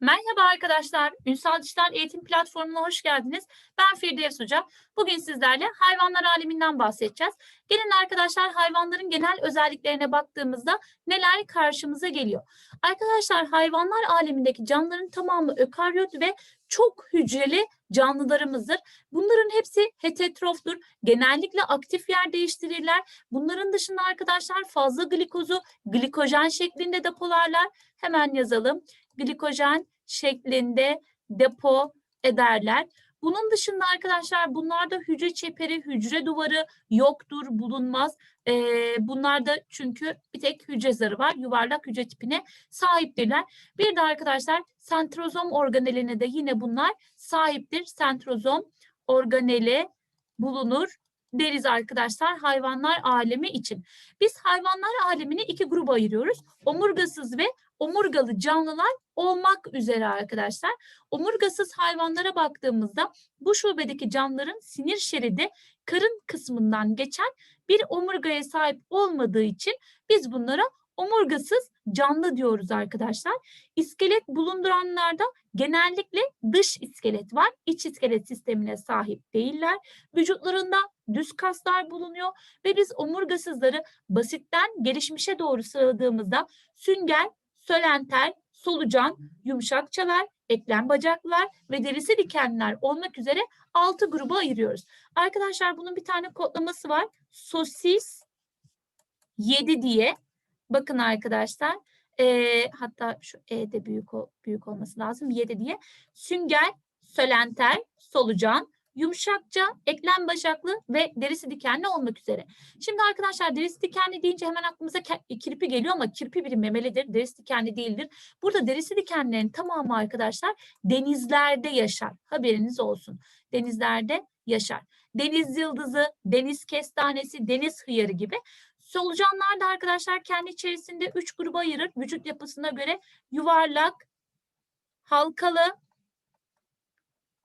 Merhaba arkadaşlar, Ünsal Dijital Eğitim Platformu'na hoş geldiniz. Ben Firdevs Hoca. Bugün sizlerle hayvanlar aleminden bahsedeceğiz. Gelin arkadaşlar hayvanların genel özelliklerine baktığımızda neler karşımıza geliyor. Arkadaşlar hayvanlar alemindeki canlıların tamamı ökaryot ve çok hücreli canlılarımızdır. Bunların hepsi heterotroftur. Genellikle aktif yer değiştirirler. Bunların dışında arkadaşlar fazla glikozu glikojen şeklinde depolarlar. Hemen yazalım glikojen şeklinde depo ederler. Bunun dışında arkadaşlar bunlarda hücre çeperi, hücre duvarı yoktur, bulunmaz. Ee, bunlarda çünkü bir tek hücre zarı var. Yuvarlak hücre tipine sahiptirler. Bir de arkadaşlar sentrozom organeline de yine bunlar sahiptir. Sentrozom organeli bulunur deriz arkadaşlar hayvanlar alemi için. Biz hayvanlar alemini iki gruba ayırıyoruz. Omurgasız ve omurgalı canlılar olmak üzere arkadaşlar. Omurgasız hayvanlara baktığımızda bu şubedeki canlıların sinir şeridi karın kısmından geçen bir omurgaya sahip olmadığı için biz bunlara omurgasız canlı diyoruz arkadaşlar. İskelet bulunduranlarda genellikle dış iskelet var. İç iskelet sistemine sahip değiller. Vücutlarında düz kaslar bulunuyor ve biz omurgasızları basitten gelişmişe doğru sıraladığımızda sünger, sölenter, solucan, yumuşakçalar, eklem bacaklar ve derisi dikenler olmak üzere altı gruba ayırıyoruz. Arkadaşlar bunun bir tane kodlaması var. Sosis 7 diye. Bakın arkadaşlar. E, hatta şu E büyük, büyük olması lazım. 7 diye. Sünger, sölenter, solucan, yumuşakça, eklem başaklı ve derisi dikenli olmak üzere. Şimdi arkadaşlar derisi dikenli deyince hemen aklımıza kirpi geliyor ama kirpi bir memelidir, derisi dikenli değildir. Burada derisi dikenlerin tamamı arkadaşlar denizlerde yaşar. Haberiniz olsun. Denizlerde yaşar. Deniz yıldızı, deniz kestanesi, deniz hıyarı gibi. Solucanlar da arkadaşlar kendi içerisinde üç gruba ayırır. Vücut yapısına göre yuvarlak, halkalı,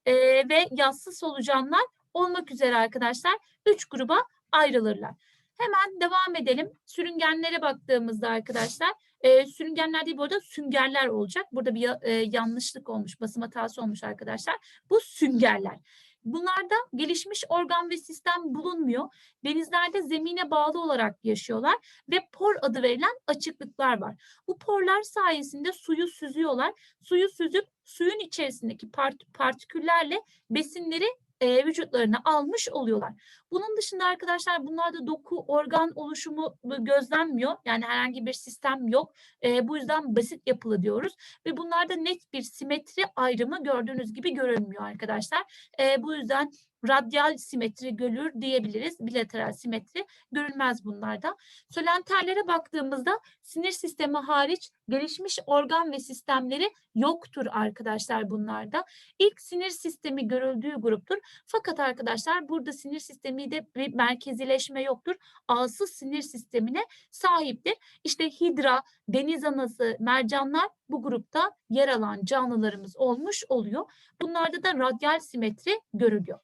e, ve yassı solucanlar olmak üzere arkadaşlar üç gruba ayrılırlar. Hemen devam edelim. Sürüngenlere baktığımızda arkadaşlar e, sürüngenler değil bu arada süngerler olacak. Burada bir e, yanlışlık olmuş, basım hatası olmuş arkadaşlar. Bu süngerler. Bunlarda gelişmiş organ ve sistem bulunmuyor. Denizlerde zemine bağlı olarak yaşıyorlar ve por adı verilen açıklıklar var. Bu porlar sayesinde suyu süzüyorlar. Suyu süzüp suyun içerisindeki part partiküllerle besinleri e, vücutlarına almış oluyorlar. Bunun dışında arkadaşlar bunlarda doku, organ oluşumu gözlenmiyor. Yani herhangi bir sistem yok. E, bu yüzden basit yapılı diyoruz. Ve bunlarda net bir simetri ayrımı gördüğünüz gibi görünmüyor arkadaşlar. E, bu yüzden radyal simetri görülür diyebiliriz. Bilateral simetri görülmez bunlarda. Sölenterlere baktığımızda sinir sistemi hariç gelişmiş organ ve sistemleri yoktur arkadaşlar bunlarda. İlk sinir sistemi görüldüğü gruptur. Fakat arkadaşlar burada sinir sistemi de bir merkezileşme yoktur. Ağsız sinir sistemine sahiptir. İşte hidra, deniz anası, mercanlar bu grupta yer alan canlılarımız olmuş oluyor. Bunlarda da radyal simetri görülüyor.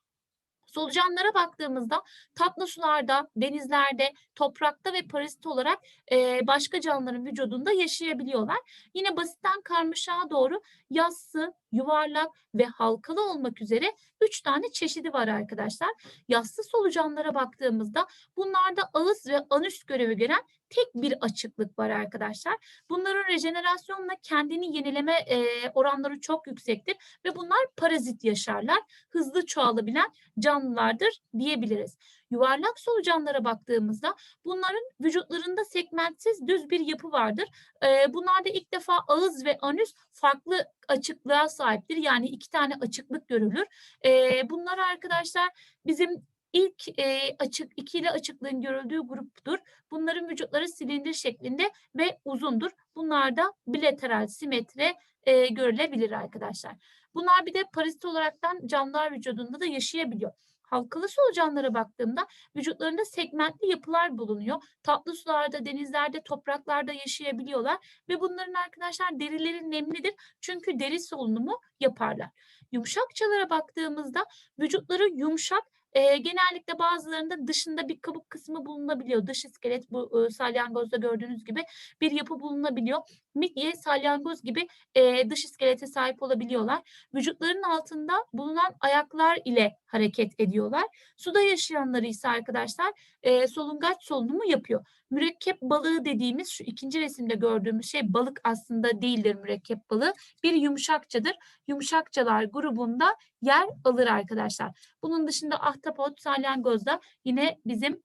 Solucanlara baktığımızda tatlı sularda, denizlerde, toprakta ve parazit olarak e, başka canlıların vücudunda yaşayabiliyorlar. Yine basitten karmaşağa doğru yassı, yuvarlak ve halkalı olmak üzere üç tane çeşidi var arkadaşlar. Yassı solucanlara baktığımızda bunlarda ağız ve anüs görevi gören tek bir açıklık var arkadaşlar. Bunların rejenerasyonla kendini yenileme e, oranları çok yüksektir ve bunlar parazit yaşarlar. Hızlı çoğalabilen canlılardır diyebiliriz. Yuvarlak solucanlara baktığımızda bunların vücutlarında segmentsiz düz bir yapı vardır. E, bunlarda ilk defa ağız ve anüs farklı açıklığa sahiptir. Yani iki tane açıklık görülür. E, bunlar arkadaşlar bizim ilk e, açık ikili açıklığın görüldüğü gruptur. Bunların vücutları silindir şeklinde ve uzundur. Bunlarda bilateral simetri e, görülebilir arkadaşlar. Bunlar bir de parazit olaraktan canlılar vücudunda da yaşayabiliyor. Halkalı solucanlara baktığımda vücutlarında segmentli yapılar bulunuyor. Tatlı sularda, denizlerde, topraklarda yaşayabiliyorlar ve bunların arkadaşlar derileri nemlidir. Çünkü deri solunumu yaparlar. Yumuşakçalara baktığımızda vücutları yumuşak e, genellikle bazılarında dışında bir kabuk kısmı bulunabiliyor. Dış iskelet bu e, salyangozda gördüğünüz gibi bir yapı bulunabiliyor. Midye, salyangoz gibi e, dış iskelete sahip olabiliyorlar. Vücutlarının altında bulunan ayaklar ile hareket ediyorlar. Suda yaşayanları ise arkadaşlar e, solungaç solunumu yapıyor. Mürekkep balığı dediğimiz şu ikinci resimde gördüğümüz şey balık aslında değildir mürekkep balığı. Bir yumuşakçadır. Yumuşakçalar grubunda yer alır arkadaşlar. Bunun dışında ahtapot, salyangoz da yine bizim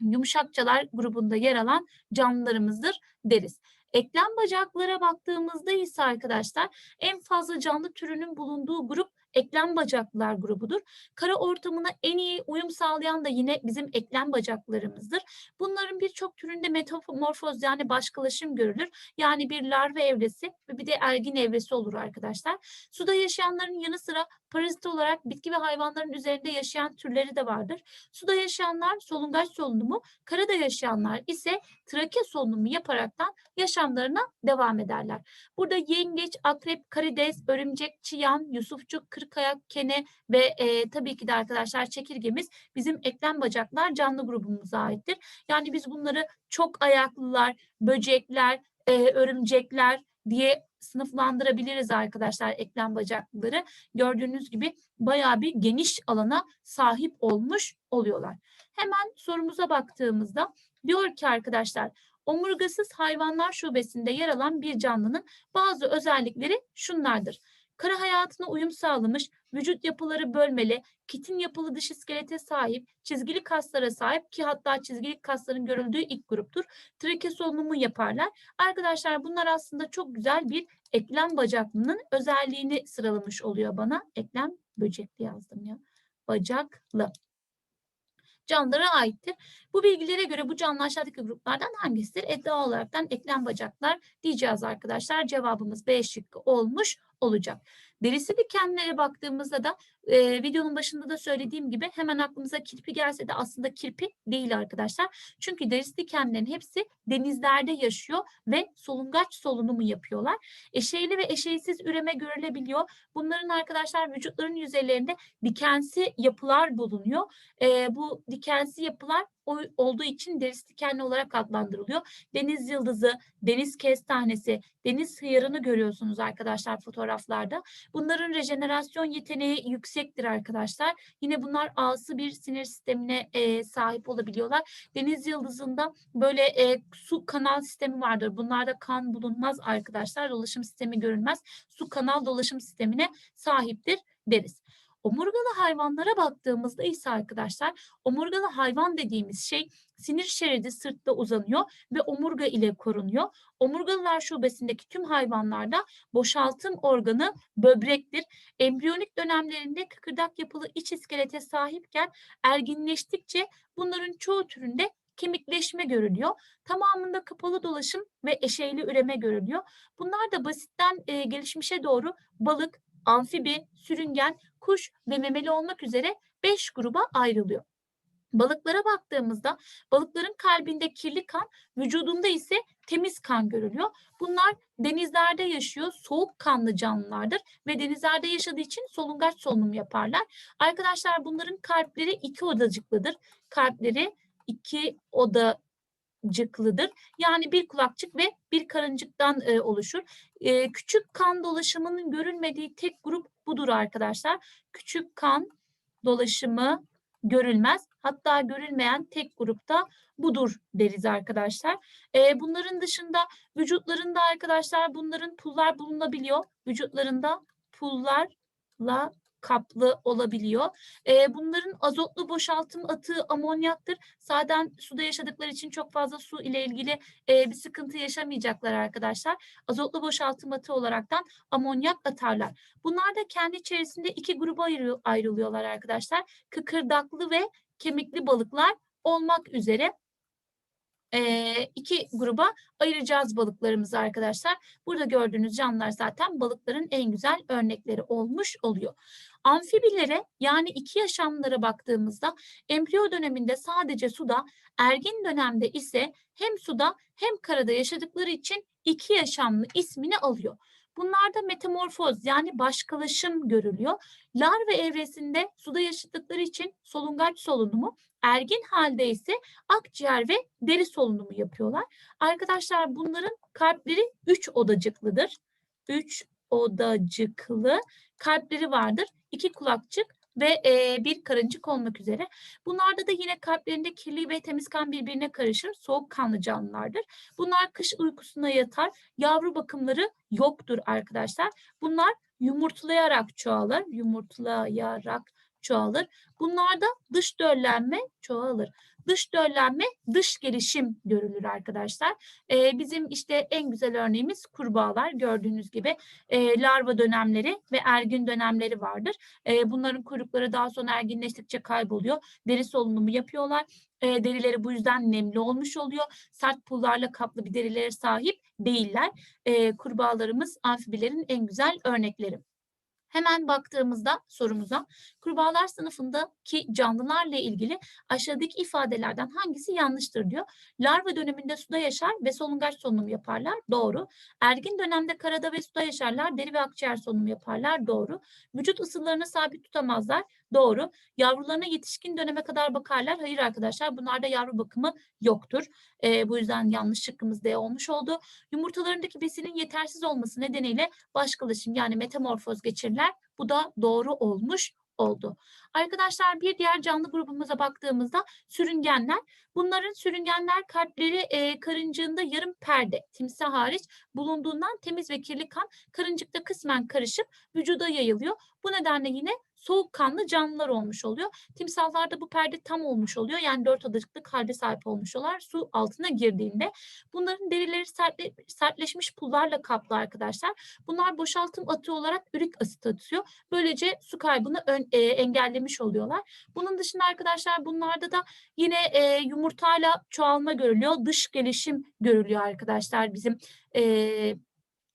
yumuşakçalar grubunda yer alan canlılarımızdır deriz. Eklem bacaklara baktığımızda ise arkadaşlar en fazla canlı türünün bulunduğu grup eklem bacaklılar grubudur. Kara ortamına en iyi uyum sağlayan da yine bizim eklem bacaklarımızdır. Bunların birçok türünde metamorfoz yani başkalaşım görülür. Yani bir larva evresi ve bir de ergin evresi olur arkadaşlar. Suda yaşayanların yanı sıra parazit olarak bitki ve hayvanların üzerinde yaşayan türleri de vardır. Suda yaşayanlar solungaç solunumu, karada yaşayanlar ise trake solunumu yaparaktan yaşamlarına devam ederler. Burada yengeç, akrep, karides, örümcek, çıyan, yusufçuk, kırkayak, kene ve e, tabii ki de arkadaşlar çekirgemiz bizim eklem bacaklar canlı grubumuza aittir. Yani biz bunları çok ayaklılar, böcekler, e, örümcekler diye sınıflandırabiliriz arkadaşlar eklem bacaklıları. Gördüğünüz gibi bayağı bir geniş alana sahip olmuş oluyorlar. Hemen sorumuza baktığımızda diyor ki arkadaşlar omurgasız hayvanlar şubesinde yer alan bir canlının bazı özellikleri şunlardır. Kara hayatına uyum sağlamış, vücut yapıları bölmeli, kitin yapılı dış iskelete sahip, çizgili kaslara sahip ki hatta çizgili kasların görüldüğü ilk gruptur. Trake solunumu yaparlar. Arkadaşlar bunlar aslında çok güzel bir eklem bacaklının özelliğini sıralamış oluyor bana. Eklem böcekli yazdım ya. Bacaklı canlılara aittir. Bu bilgilere göre bu canlı aşağıdaki gruplardan hangisidir? Edda olaraktan eklem bacaklar diyeceğiz arkadaşlar. Cevabımız B şıkkı olmuş olacak. Derisi dikenlere baktığımızda da e, videonun başında da söylediğim gibi hemen aklımıza kirpi gelse de aslında kirpi değil arkadaşlar. Çünkü derisi dikenlerin hepsi denizlerde yaşıyor ve solungaç solunumu yapıyorlar. Eşeğli ve eşeğsiz üreme görülebiliyor. Bunların arkadaşlar vücutların yüzeylerinde dikensi yapılar bulunuyor. E, bu dikensi yapılar olduğu için deniz dikenli olarak adlandırılıyor. Deniz yıldızı, deniz kestanesi, deniz hıyarını görüyorsunuz arkadaşlar fotoğraflarda. Bunların rejenerasyon yeteneği yüksektir arkadaşlar. Yine bunlar ağsı bir sinir sistemine e, sahip olabiliyorlar. Deniz yıldızında böyle e, su kanal sistemi vardır. Bunlarda kan bulunmaz arkadaşlar. Dolaşım sistemi görünmez. Su kanal dolaşım sistemine sahiptir deriz. Omurgalı hayvanlara baktığımızda ise arkadaşlar omurgalı hayvan dediğimiz şey sinir şeridi sırtta uzanıyor ve omurga ile korunuyor. Omurgalılar şubesindeki tüm hayvanlarda boşaltım organı böbrektir. Embriyonik dönemlerinde kıkırdak yapılı iç iskelete sahipken erginleştikçe bunların çoğu türünde kemikleşme görülüyor. Tamamında kapalı dolaşım ve eşeyli üreme görülüyor. Bunlar da basitten e, gelişmişe doğru balık, amfibi, sürüngen, kuş ve memeli olmak üzere 5 gruba ayrılıyor. Balıklara baktığımızda balıkların kalbinde kirli kan, vücudunda ise temiz kan görülüyor. Bunlar denizlerde yaşıyor, soğuk kanlı canlılardır ve denizlerde yaşadığı için solungaç solunum yaparlar. Arkadaşlar bunların kalpleri iki odacıklıdır. Kalpleri iki oda cıklıdır. Yani bir kulakçık ve bir karıncıktan e, oluşur. E, küçük kan dolaşımının görülmediği tek grup budur arkadaşlar. Küçük kan dolaşımı görülmez. Hatta görülmeyen tek grupta budur deriz arkadaşlar. E, bunların dışında vücutlarında arkadaşlar bunların pullar bulunabiliyor. Vücutlarında pullarla kaplı olabiliyor. E, bunların azotlu boşaltım atığı amonyaktır. Zaten suda yaşadıkları için çok fazla su ile ilgili e, bir sıkıntı yaşamayacaklar arkadaşlar. Azotlu boşaltım atığı olaraktan amonyak atarlar. Bunlar da kendi içerisinde iki gruba ayrılıyorlar arkadaşlar. Kıkırdaklı ve kemikli balıklar olmak üzere e, iki gruba ayıracağız balıklarımızı arkadaşlar. Burada gördüğünüz canlılar zaten balıkların en güzel örnekleri olmuş oluyor. Amfibilere yani iki yaşamlara baktığımızda embriyo döneminde sadece suda, ergin dönemde ise hem suda hem karada yaşadıkları için iki yaşamlı ismini alıyor. Bunlarda metamorfoz yani başkalaşım görülüyor. Larva evresinde suda yaşadıkları için solungaç solunumu, Ergin halde ise akciğer ve deri solunumu yapıyorlar. Arkadaşlar bunların kalpleri 3 odacıklıdır. 3 odacıklı kalpleri vardır. İki kulakçık ve e, bir karıncık olmak üzere. Bunlarda da yine kalplerinde kirli ve temiz kan birbirine karışır. Soğukkanlı canlılardır. Bunlar kış uykusuna yatar. Yavru bakımları yoktur arkadaşlar. Bunlar yumurtlayarak çoğalır. Yumurtlayarak çoğalır. Bunlarda dış döllenme çoğalır. Dış döllenme, dış gelişim görülür arkadaşlar. Ee, bizim işte en güzel örneğimiz kurbağalar. Gördüğünüz gibi e, larva dönemleri ve ergin dönemleri vardır. E, bunların kuyrukları daha sonra erginleştikçe kayboluyor. Deri solunumu yapıyorlar. E, derileri bu yüzden nemli olmuş oluyor. Sert pullarla kaplı bir derilere sahip değiller. E, kurbağalarımız amfibilerin en güzel örnekleri. Hemen baktığımızda sorumuza kurbağalar sınıfındaki canlılarla ilgili aşağıdaki ifadelerden hangisi yanlıştır diyor. Larva döneminde suda yaşar ve solungaç solunumu yaparlar. Doğru. Ergin dönemde karada ve suda yaşarlar. Deri ve akciğer solunumu yaparlar. Doğru. Vücut ısılarını sabit tutamazlar. Doğru. Yavrularına yetişkin döneme kadar bakarlar. Hayır arkadaşlar bunlarda yavru bakımı yoktur. Ee, bu yüzden yanlış şıkkımız D olmuş oldu. Yumurtalarındaki besinin yetersiz olması nedeniyle başkalaşım yani metamorfoz geçirirler. Bu da doğru olmuş oldu. Arkadaşlar bir diğer canlı grubumuza baktığımızda sürüngenler. Bunların sürüngenler kalpleri e, karıncığında yarım perde, timsah hariç bulunduğundan temiz ve kirli kan karıncıkta kısmen karışıp vücuda yayılıyor. Bu nedenle yine soğukkanlı canlılar olmuş oluyor. Timsahlarda bu perde tam olmuş oluyor. Yani dört adacıklı kalbe sahip olmuş oluyorlar su altına girdiğinde. Bunların derileri sertle, sertleşmiş pullarla kaplı arkadaşlar. Bunlar boşaltım atı olarak ürik asit atıyor. Böylece su kaybını ön, e, engellemiş oluyorlar. Bunun dışında arkadaşlar bunlarda da yine e, yumurtayla çoğalma görülüyor. Dış gelişim görülüyor arkadaşlar bizim e,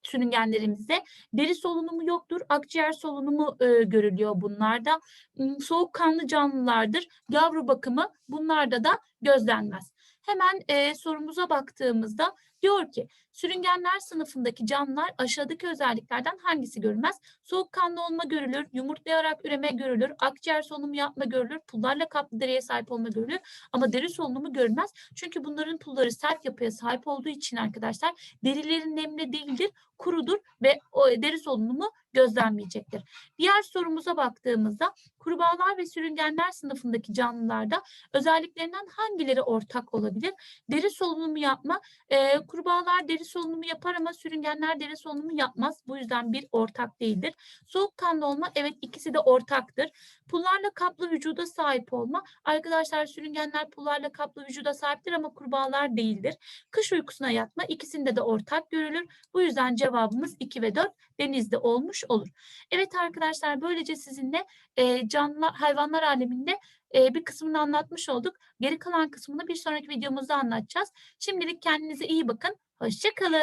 sürüngenlerimizde. Deri solunumu yoktur. Akciğer solunumu e, görülüyor bunlarda. Soğukkanlı canlılardır. Yavru bakımı bunlarda da gözlenmez. Hemen e, sorumuza baktığımızda diyor ki sürüngenler sınıfındaki canlılar aşağıdaki özelliklerden hangisi görülmez? Soğukkanlı olma görülür, yumurtlayarak üreme görülür, akciğer solunumu yapma görülür, pullarla kaplı deriye sahip olma görülür ama deri solunumu görülmez. Çünkü bunların pulları sert yapıya sahip olduğu için arkadaşlar derileri nemli değildir, kurudur ve o deri solunumu gözlenmeyecektir. Diğer sorumuza baktığımızda kurbağalar ve sürüngenler sınıfındaki canlılarda özelliklerinden hangileri ortak olabilir? Deri solunumu yapma. Ee, kurbağalar deri solunumu yapar ama sürüngenler deri solunumu yapmaz. Bu yüzden bir ortak değildir. Soğukkanlı olma evet ikisi de ortaktır. Pullarla kaplı vücuda sahip olma. Arkadaşlar sürüngenler pullarla kaplı vücuda sahiptir ama kurbağalar değildir. Kış uykusuna yatma ikisinde de ortak görülür. Bu yüzden cevabımız 2 ve 4 denizde olmuş olur. Evet arkadaşlar böylece sizinle e, canlı hayvanlar aleminde e, bir kısmını anlatmış olduk. Geri kalan kısmını bir sonraki videomuzda anlatacağız. Şimdilik kendinize iyi bakın. Hoşçakalın.